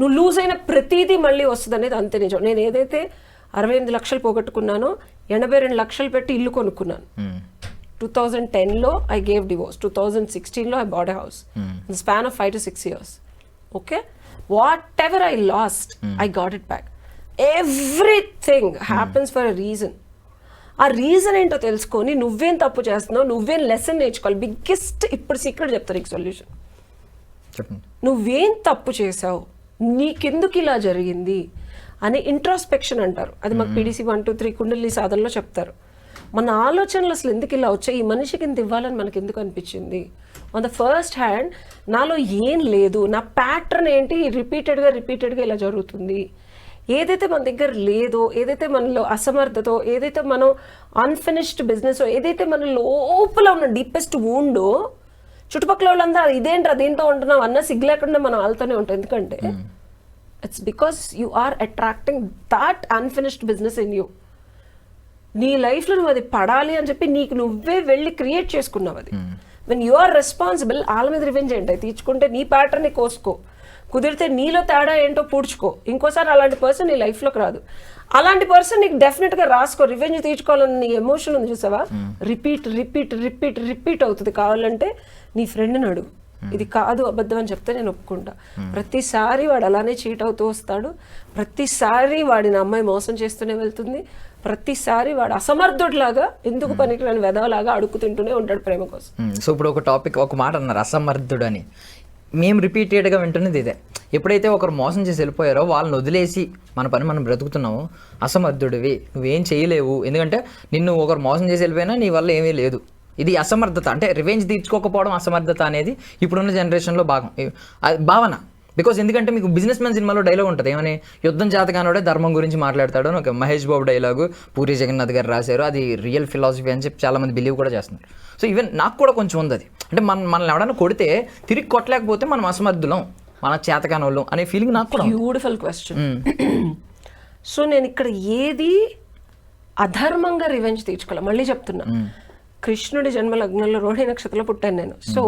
నువ్వు లూజ్ అయిన ప్రతిదీ మళ్ళీ వస్తుంది అనేది అంతే నిజం. నేను ఏదైతే అరవై ఎనిమిది లక్షలు పోగొట్టుకున్నానో ఎనభై రెండు లక్షలు పెట్టి ఇల్లు కొనుక్కున్నాను. టూ థౌజండ్ టెన్లో I gave divorce. Two thousand సిక్స్టీన్లో I bought house. Span of five to six years okay whatever I lost I got it back everything happens for a reason. ఆ రీజన్ ఏంటో తెలుసుకొని నువ్వేం తప్పు చేస్తున్నావు నువ్వేం లెసన్ నేర్చుకోవాలి బిగ్గెస్ట్ ఇప్పుడు సీక్రెట్ చెప్తాను నీకు సొల్యూషన్. నువ్వేం తప్పు చేసావు నీకెందుకు ఇలా జరిగింది అని ఇంట్రాస్పెక్షన్ అంటారు. అది మాకు పీడీసీ వన్ టూ త్రీ కుండలి సాధనలో చెప్తారు. మన ఆలోచనలు అసలు ఎందుకు ఇలా వచ్చాయి? ఈ మనిషికి ఇంత ఇవ్వాలని మనకి ఎందుకు అనిపించింది? ఆన్ ద ఫస్ట్ హ్యాండ్ నాలో ఏం లేదు నా ప్యాటర్న్ ఏంటి? రిపీటెడ్గా రిపీటెడ్గా ఇలా జరుగుతుంది. ఏదైతే మన దగ్గర లేదో ఏదైతే మనలో అసమర్థతో ఏదైతే మనం అన్ఫినిష్డ్ బిజినెస్ ఏదైతే మన లోపల ఉన్న డీపెస్ట్ వూండో చుట్టుపక్కల వాళ్ళందరూ ఇదేంట్రా దీంతో ఉంటున్నావు అన్న సిగ్గు లేకుండా మనం వాళ్ళతోనే ఉంటాం. ఎందుకంటే it's because you are attracting that unfinished business in you నీ లైఫ్లో నువ్వు అది పడాలి అని చెప్పి నీకు నువ్వే వెళ్ళి క్రియేట్ చేసుకున్నావు అది. వెన్ యు ఆర్ రెస్పాన్సిబుల్ వాళ్ళ మీద రివెంజ్ ఏంటి? తీర్చుకుంటే నీ ప్యాటర్న్ని కోసుకో. కుదిరితే నీలో తేడా ఏంటో పూడ్చుకో. ఇంకోసారి అలాంటి పర్సన్ నీ లైఫ్లోకి రాదు. అలాంటి పర్సన్ నీకు డెఫినెట్గా రాసుకో. రివెంజ్ తీర్చుకోవాలని నీ ఎమోషన్ ఉంది చూసావా? రిపీట్ రిపీట్ రిపీట్ రిపీట్ అవుతుంది. కావాలంటే నీ ఫ్రెండ్ని అడుగు. ఇది కాదు అబద్ధం అని చెప్తే నేను ఒప్పుకుంటా. ప్రతిసారి వాడు అలానే చీట్ అవుతూ వస్తాడు. ప్రతిసారి వాడిని అమ్మాయి మోసం చేస్తూనే వెళ్తుంది. ప్రతిసారి వాడు అసమర్థుడిలాగా ఎందుకు పనికిరాని వెధవలాగా అడుక్కు తింటూనే ఉంటాడు ప్రేమ కోసం. సో ఇప్పుడు ఒక టాపిక్ ఒక మాట అన్నారు అసమర్థుడు అని మేము రిపీటెడ్గా వింటున్నది ఇదే. ఎప్పుడైతే ఒకరు మోసం చేసి వెళ్ళిపోయారో వాళ్ళని వదిలేసి మన పని మనం బ్రతుకుతున్నాము అసమర్థుడివి నువ్వేం చేయలేవు. ఎందుకంటే నిన్ను ఒకరు మోసం చేసి వెళ్ళిపోయినా నీ వల్ల ఏమీ లేదు. ఇది అసమర్థత. అంటే రివెంజ్ తీర్చుకోకపోవడం అసమర్థత అనేది ఇప్పుడున్న జనరేషన్లో భాగం. అది భావన. బికాస్ ఎందుకంటే మీకు బిజినెస్ మ్యాన్ సినిమాలో డైలాగ్ ఉంటుంది. ఏమని? యుద్ధం చేతగానోడే ధర్మం గురించి మాట్లాడతాడు అని ఒక మహేష్ బాబు డైలాగు పూరి జగన్నాథ్ గారు రాశారు. అది రియల్ ఫిలాసఫీ అని చెప్పి చాలామంది బిలీవ్ కూడా చేస్తున్నారు. సో ఈవెన్ నాకు కూడా కొంచెం ఉంది అది. అంటే మన మనల్ని ఎవడైనా కొడితే తిరిగి కొట్టలేకపోతే మనం అసమర్థులం మన చేతకానోళ్ళం అనే ఫీలింగ్ నాకు కూడా. బ్యూటిఫుల్ క్వశ్చన్ సో నేను ఇక్కడ ఏది అధర్మంగా రివెంజ్ తీర్చుకోవాలి మళ్ళీ చెప్తున్నా. కృష్ణుడి జన్మ లగ్నంలో రోహిణి నక్షత్రంలో పుట్టాను నేను. సో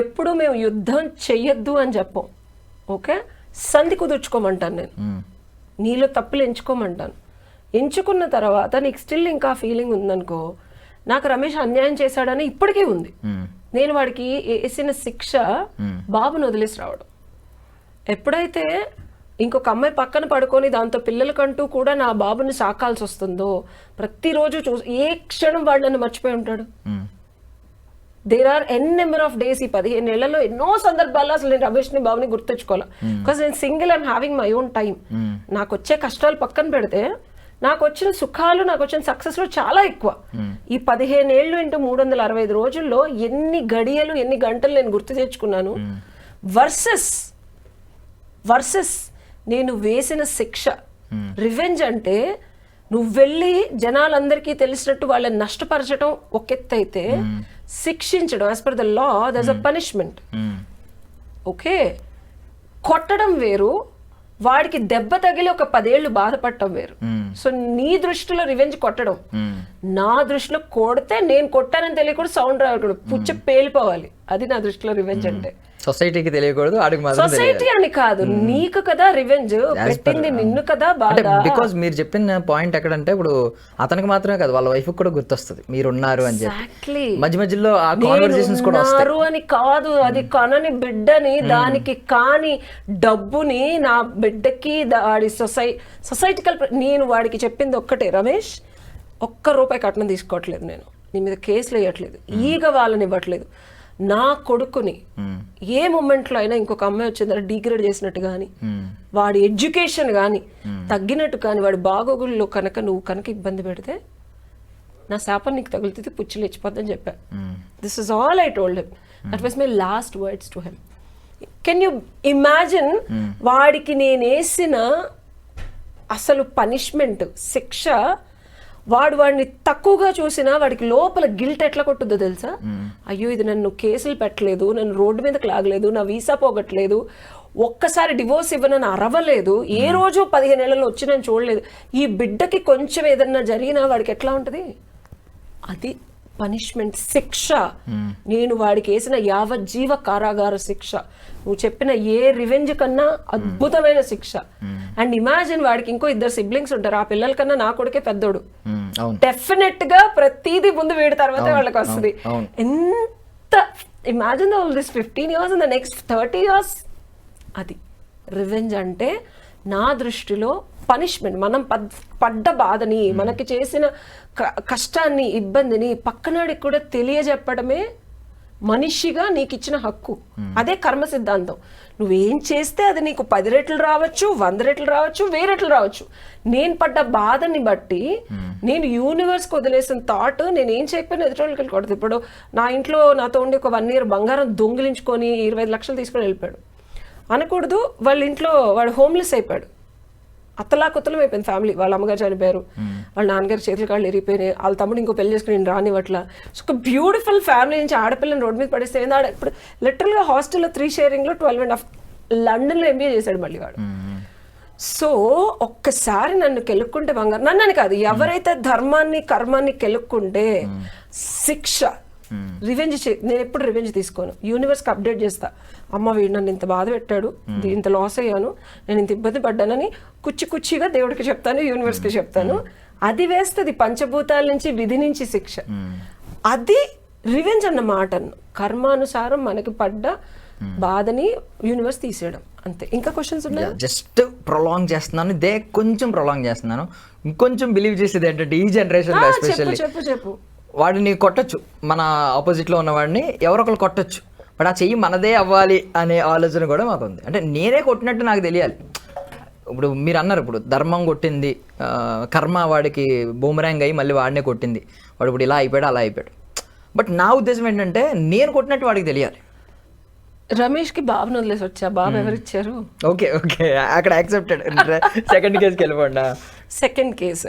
ఎప్పుడు మేము యుద్ధం చెయ్యొద్దు అని చెప్పం. ఓకే? సంధి కుదుర్చుకోమంటాను నేను. నీలో తప్పులు ఎంచుకోమంటాను. ఎంచుకున్న తర్వాత నీకు స్టిల్ ఇంకా ఫీలింగ్ ఉందనుకో నాకు రమేష్ అన్యాయం చేశాడని ఇప్పటికీ ఉంది. నేను వాడికి వేసిన శిక్ష బాబును వదిలేసి రావడం. ఎప్పుడైతే ఇంకొక అమ్మాయి పక్కన పడుకొని దాంతో పిల్లలకంటూ కూడా నా బాబుని సాకాల్సి వస్తుందో ప్రతిరోజు చూ ఏ క్షణం వాడు నన్ను మర్చిపోయి ఉంటాడు. There are n number of days ఈ పదిహేను నెలల్లో ఎన్నో సందర్భాల్లో అసలు నేను రమేష్ని బాబుని గుర్తుంచుకోవాలి బికాస్ నేను single I'm having my own time. నాకు వచ్చే కష్టాలు పక్కన పెడితే నాకు వచ్చిన సుఖాలు నాకు వచ్చిన సక్సెస్లు చాలా ఎక్కువ. ఈ పదిహేను ఏళ్ళు ఇంటూ మూడు వందల అరవై ఐదు రోజుల్లో ఎన్ని గడియలు ఎన్ని గంటలు నేను గుర్తు తెచ్చుకున్నాను వర్సెస్ వర్సెస్ నేను వేసిన శిక్ష రివెంజ్ అంటే నువ్వు వెళ్ళి జనాలందరికీ తెలిసినట్టు వాళ్ళని నష్టపరచడం ఒక ఎత్తు అయితే శిక్షించడం as per the law thus a punishment. Okay? కొట్టడం వేరు వాడికి దెబ్బ తగిలి ఒక పదేళ్ళు బాధపడటం వేరు. సో నీ దృష్టిలో రివెంజ్ కొట్టడం. నా దృష్టిలో కొడితే నేను కొట్టానని తెలియకూడదు సౌండ్ రాకూడదు పుచ్చ పేలిపోవాలి. అది నా దృష్టిలో రివెంజ్ అంటే. సొసైటీకి తెలియకూడదు ఆడికి మాత్రం సొసైటీ అని కాదు నీకు కదా రివెంజ్ పెట్టింది నిన్ను కదా బాధ. బికాజ్ మీరు చెప్పిన పాయింట్ ఎక్కడంటే ఇప్పుడు అతనికి మాత్రమే కాదు వాళ్ళ వైఫ్ కూడా గుర్తొస్తుంది మీరు ఉన్నారు అని చెప్పి. మధ్య మధ్యలో ఆ కాన్వర్సేషన్స్ కూడా వస్తాయి. ఉన్నారు అని కాదు అది కనని బిడ్డని దానికి కాని డబ్బుని నా బిడ్డకి వాడి సొసై సొసైటికల్ నేను వాడికి చెప్పింది ఒక్కటే రమేష్ ఒక్క రూపాయి కట్నం తీసుకోవట్లేదు నేను నీ మీద కేసులు వేయట్లేదు ఈగ వాళ్ళని ఇవ్వట్లేదు నా కొడుకుని. ఏ మూమెంట్లో అయినా ఇంకొక అమ్మాయి వచ్చిందని డిగ్రేడ్ చేసినట్టు కానీ. వాడి ఎడ్యుకేషన్ కానీ తగ్గినట్టు కానీ వాడి బాగోగుల్లో కనుక నువ్వు కనుక ఇబ్బంది పెడితే నా శాపం నీకు తగులుతుంది పుచ్చి లేచిపోద్దని చెప్పా. This is all I told him that was my last words to him can you imagine వాడికి నేను వేసిన అసలు పనిష్మెంట్ శిక్ష వాడు వాడిని తక్కువగా చూసినా వాడికి లోపల గిల్ట్ ఎట్లా కొట్టుద్దో తెలుసా? అయ్యో ఇది నన్ను కేసులు పెట్టలేదు నన్ను రోడ్డు మీదకి లాగలేదు నా వీసా పోగట్లేదు ఒక్కసారి డివోర్స్ ఇవ్వనని అరవలేదు ఏ రోజు పదిహేను నెలల్లో వచ్చి నేను చూడలేదు. ఈ బిడ్డకి కొంచెం ఏదన్నా జరిగినా వాడికి ఎట్లా ఉంటుంది? అది పనిష్మెంట్ శిక్ష. నేను వాడికి వేసిన యావజ్జీవ కారాగార శిక్ష. నువ్వు చెప్పిన ఏ రివెంజ్ కన్నా అద్భుతమైన శిక్ష. అండ్ ఇమాజిన్ వాడికి ఇంకో ఇద్దరు సిబ్లింగ్స్ ఉంటారు. ఆ పిల్లల కన్నా నా కొడుకే పెద్దోడు. డెఫినెట్గా ప్రతిదీ ముందు వీడి తర్వాత వాళ్ళకి వస్తుంది. ఎంత imagine all this fifteen years in the next thirty years అది రివెంజ్ అంటే నా దృష్టిలో పనిష్మెంట్ మనం పడ్- పడ్డ బాధని మనకి చేసిన కష్టాన్ని ఇబ్బందిని పక్కనాడికి కూడా తెలియజెప్పడమే మనిషిగా నీకు ఇచ్చిన హక్కు అదే కర్మ సిద్ధాంతం. నువ్వేం చేస్తే అది నీకు పది రెట్లు రావచ్చు వంద రెట్లు రావచ్చు వెయ్యి రెట్లు రావచ్చు. నేను పడ్డ బాధని బట్టి నేను యూనివర్స్కి వదిలేసిన థాట్ నేను ఏం చేయకపోయినా ఎదుటి వెళ్ళి కొడదు ఇప్పుడు నా ఇంట్లో నాతో ఉండి ఒక వన్ ఇయర్ బంగారం దొంగిలించుకొని ఇరవై ఐదు లక్షలు తీసుకొని వెళ్ళిపోయాడు. అనకూడదు వాళ్ళ ఇంట్లో వాడు హోమ్లెస్ అయిపోయాడు. అత్తలా కొత్తలం అయిపోయింది ఫ్యామిలీ వాళ్ళ అమ్మగారు చనిపోయారు. వాళ్ళ నాన్నగారు చేతులు కాళ్ళు ఎరిగిపోయినాయి వాళ్ళ తమ్ముడు ఇంకో పెళ్ళి చేసుకుని నేను రానివ్వట్ల సో ఒక బ్యూటిఫుల్ ఫ్యామిలీ నుంచి ఆడపిల్లని రోడ్ మీద పడేస్తే ఆడ? ఇప్పుడు లిటరల్గా హాస్టల్లో త్రీ షేరింగ్లో ట్వెల్వ్ అండ్ హాఫ్ లండన్లో ఎంబీఏ చేశాడు మళ్ళీ వాడు. సో ఒక్కసారి నన్ను కెలుక్కుంటే బంగారు. నన్ను అని కాదు ఎవరైతే ధర్మాన్ని కర్మాన్ని కెలుక్కుంటే శిక్ష రివెంజ్ నేను ఎప్పుడు రివెంజ్ తీసుకోను. యూనివర్స్కి అప్డేట్ చేస్తా. అమ్మ వీడు నన్ను ఇంత బాధ పెట్టాడు. ఇంత లాస్ అయ్యాను. నేను ఇంత ఇబ్బంది పడ్డానని కుచ్చి కుచ్చిగా దేవుడికి చెప్తాను యూనివర్స్కి చెప్తాను. అది వేస్తుంది పంచభూతాల నుంచి విధి నుంచి శిక్ష. అది రివెంజ్ అన్న మాట కర్మానుసారం మనకి పడ్డ బాధని యూనివర్స్ తీసేయడం. అంతే. ఇంకా క్వశ్చన్స్ ఉన్నాయి? జస్ట్ ప్రొలాంగ్ చేస్తున్నాను. ఇదే కొంచెం ప్రొలాంగ్ చేస్తున్నాను. ఇంకొంచెం బిలీవ్ చేసేది ఏంటంటే ఈ ఎస్పెషల్లీ చెప్పు చెప్పు. వాడిని కొట్టచ్చు. మన ఆపోజిట్లో ఉన్నవాడిని ఎవరొకరు కొట్టచ్చు. బట్ ఆ చెయ్యి మనదే అవ్వాలి అనే ఆలోచన కూడా మాకు ఉంది అంటే నేనే కొట్టినట్టు నాకు తెలియాలి. ఇప్పుడు మీరు అన్నారు ఇప్పుడు ధర్మం కొట్టింది కర్మ వాడికి బూమరాంగ్ అయ్యి మళ్ళీ వాడినే కొట్టింది. వాడు ఇప్పుడు ఇలా అయిపోయాడు అలా అయిపోయాడు. బట్ నా ఉద్దేశం ఏంటంటే నేను కొట్టినట్టు వాడికి తెలియాలి. రమేష్కి బాబుని వదిలేసి వచ్చా బాబు ఎవరిచ్చారు? Okay okay. అక్కడ యాక్సెప్టెడ్. సెకండ్ కేసుకి వెళ్ళిపోండా? సెకండ్ కేసు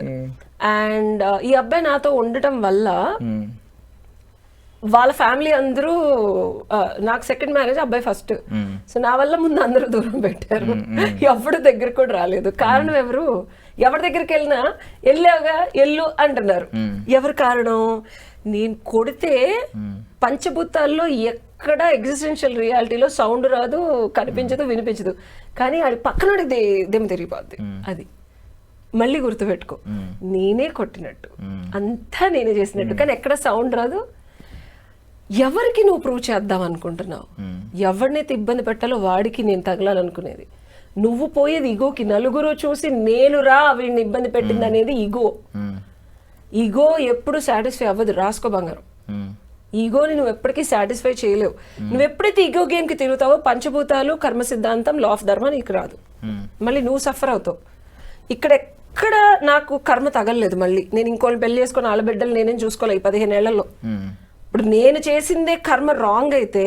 అండ్ ఈ అబ్బాయి నాతో ఉండటం వల్ల వాళ్ళ ఫ్యామిలీ అందరూ నాకు సెకండ్ మ్యారేజ్ అబ్బాయి ఫస్ట్ సో నా వల్ల ముందు అందరూ దూరం పెట్టారు. ఎవడు దగ్గర కూడా రాలేదు. కారణం ఎవరు? ఎవరి దగ్గరికి వెళ్ళినా వెళ్ళావుగా ఎల్లు అంటున్నారు. ఎవరు కారణం? నేను కొడితే పంచభూతాల్లో ఎక్కడ ఎగ్జిస్టెన్షియల్ రియాలిటీలో సౌండ్ రాదు కనిపించదు వినిపించదు. కానీ అది పక్కన దెమ్మ తిరిగిపోద్ది. అది. మళ్ళీ గుర్తుపెట్టుకో. నేనే కొట్టినట్టు. అంతా నేనే చేసినట్టు. కానీ ఎక్కడ సౌండ్ రాదు? ఎవరికి నువ్వు ప్రూవ్ చేద్దాం అనుకుంటున్నావు? ఎవరినైతే ఇబ్బంది పెట్టాలో వాడికి నేను తగలాలనుకునేది. నువ్వు పోయేది ఇగోకి నలుగురు చూసి నేను రా వీడిని ఇబ్బంది పెట్టింది అనేది ఇగో. ఈగో ఎప్పుడు సాటిస్ఫై అవ్వదు. రాసుకో బంగారం. ఈగోని నువ్వు ఎప్పటికీ సాటిస్ఫై చేయలేవు. నువ్వు ఎప్పుడైతే ఈగో గేమ్కి తిరుగుతావో పంచభూతాలు కర్మ సిద్ధాంతం లా ఆఫ్ ధర్మ నీకు రాదు. మళ్ళీ నువ్వు సఫర్ అవుతావు. ఇక్కడ ఎక్కడ నాకు కర్మ తగలలేదు మళ్ళీ. నేను ఇంకోళ్ళు పెళ్ళి చేసుకొని వాళ్ళ బిడ్డలు నేనేం చూసుకోలే ఈ పదిహేను ఏళ్ళలో. ఇప్పుడు నేను చేసిందే కర్మ రాంగ్ అయితే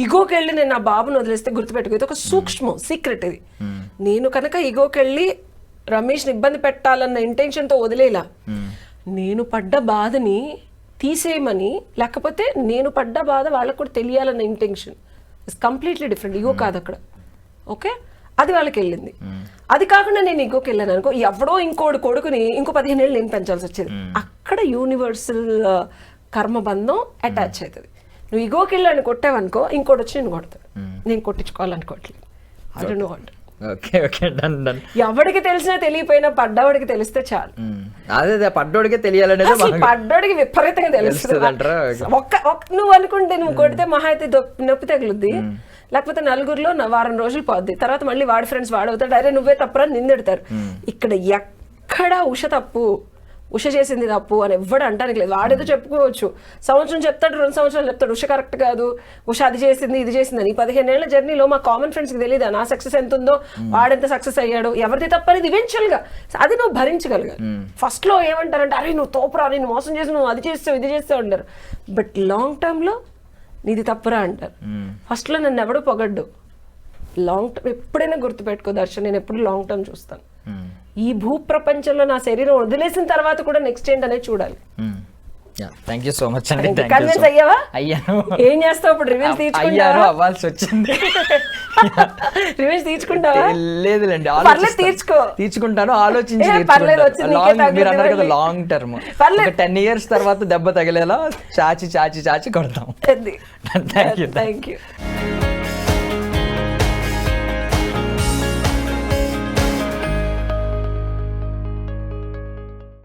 ఈగోకి వెళ్ళి నేను నా బాబుని వదిలేస్తే గుర్తుపెట్టుకో. ఇది ఒక సూక్ష్మం సీక్రెట్ ఇది. నేను కనుక ఈగోకి వెళ్ళి రమేష్ని ఇబ్బంది పెట్టాలన్న ఇంటెన్షన్తో వదిలేలా. నేను పడ్డ బాధని తీసేయమని లేకపోతే నేను పడ్డ బాధ వాళ్ళకు కూడా తెలియాలన్న intention it's completely different ego కాదు అక్కడ. ఓకే అది వాళ్ళకి వెళ్ళింది. అది కాకుండా నేను ఇంకోకి వెళ్ళాను అనుకో ఎవడో ఇంకోటి కొడుకుని ఇంకో పదిహేను ఏళ్ళు నేను పెంచాల్సి వచ్చేది. అక్కడ యూనివర్సల్ కర్మబంధం అటాచ్ అవుతుంది నువ్వు ఇగోకి వెళ్ళాను కొట్టావనుకో ఇంకోటి వచ్చి నేను కొడతాడు. నేను కొట్టించుకోవాలనుకోవట్లేదు. I don't know what okay okay done done ఎవడికి తెలిసినా తెలియపోయినా పడ్డవాడికి తెలిస్తే చాలు. అదే పడ్డోడికే తెలియాలనేది పడ్డోడికి విపరీతంగా తెలుస్తుంది? ఒక్క నువ్వు అనుకుంటే నువ్వు కొడితే మహా అయితే నొప్పి తగులుద్ది. లేకపోతే నలుగురిలో వారం రోజులు పోద్ది. తర్వాత మళ్ళీ వాడి ఫ్రెండ్స్ వాడవుతాడు. అరే నువ్వే తప్పురా నిందెడతారు ఇక్కడ ఎక్కడ ఉష తప్పు. ఉష చేసింది తప్పు అని ఎవ్వడు అంటానికి లేదు. వాడేదో చెప్పుకోవచ్చు. సంవత్సరం చెప్తాడు రెండు సంవత్సరాలు చెప్తాడు. ఉష కరెక్ట్ కాదు. ఉష అది చేసింది ఇది చేసింది అని. పదిహేను ఏళ్ళ జర్నీలో మా కామన్ ఫ్రెండ్స్కి తెలియదు నా సక్సెస్ ఎంత ఉందో వాడెంత సక్సెస్ అయ్యాడు? ఎవరిది తప్పు అనేది eventual గా. అది నువ్వు భరించగలగాలి ఫస్ట్లో ఏమంటారంటే అరే నువ్వు తోపురా నేను మోసం చేసి నువ్వు అది చేస్తావు ఇది చేస్తావు అంటారు. బట్ లాంగ్ టర్మ్లో నీది తప్పురా అంటారు. ఫస్ట్లో నన్ను ఎవడు పొగడ్డు? లాంగ్ టర్మ్ ఎప్పుడైనా గుర్తుపెట్టుకో దర్శన్. నేను ఎప్పుడు లాంగ్ టర్మ్ చూస్తాను. ఈ భూ ప్రపంచంలో నా శరీరం వదిలేసిన తర్వాత కూడా నెక్స్ట్ ఏంటి అనేది చూడాలి థ్యాంక్ యూ సో మచ్ అండి. కన్విన్స్ అయ్యావా? అయ్యాను. ఏం చేస్తావు ఇప్పుడు? రివెంజ్ తీర్చుకుంటావా? అవ్వాల్సి వచ్చింది. రివెంజ్ తీర్చుకుంటావా? లేదులేండి పర్లేదు. తీర్చుకో. తీర్చుకుంటాను ఆలోచించి పర్లేదు, Long- మీరు అన్నారు కదా లాంగ్ టర్మ్ పర్లేదు. టెన్ ఇయర్స్ తర్వాత దెబ్బ తగిలేలా చాచి చాచి చాచి కొడతాం. Thank you thank you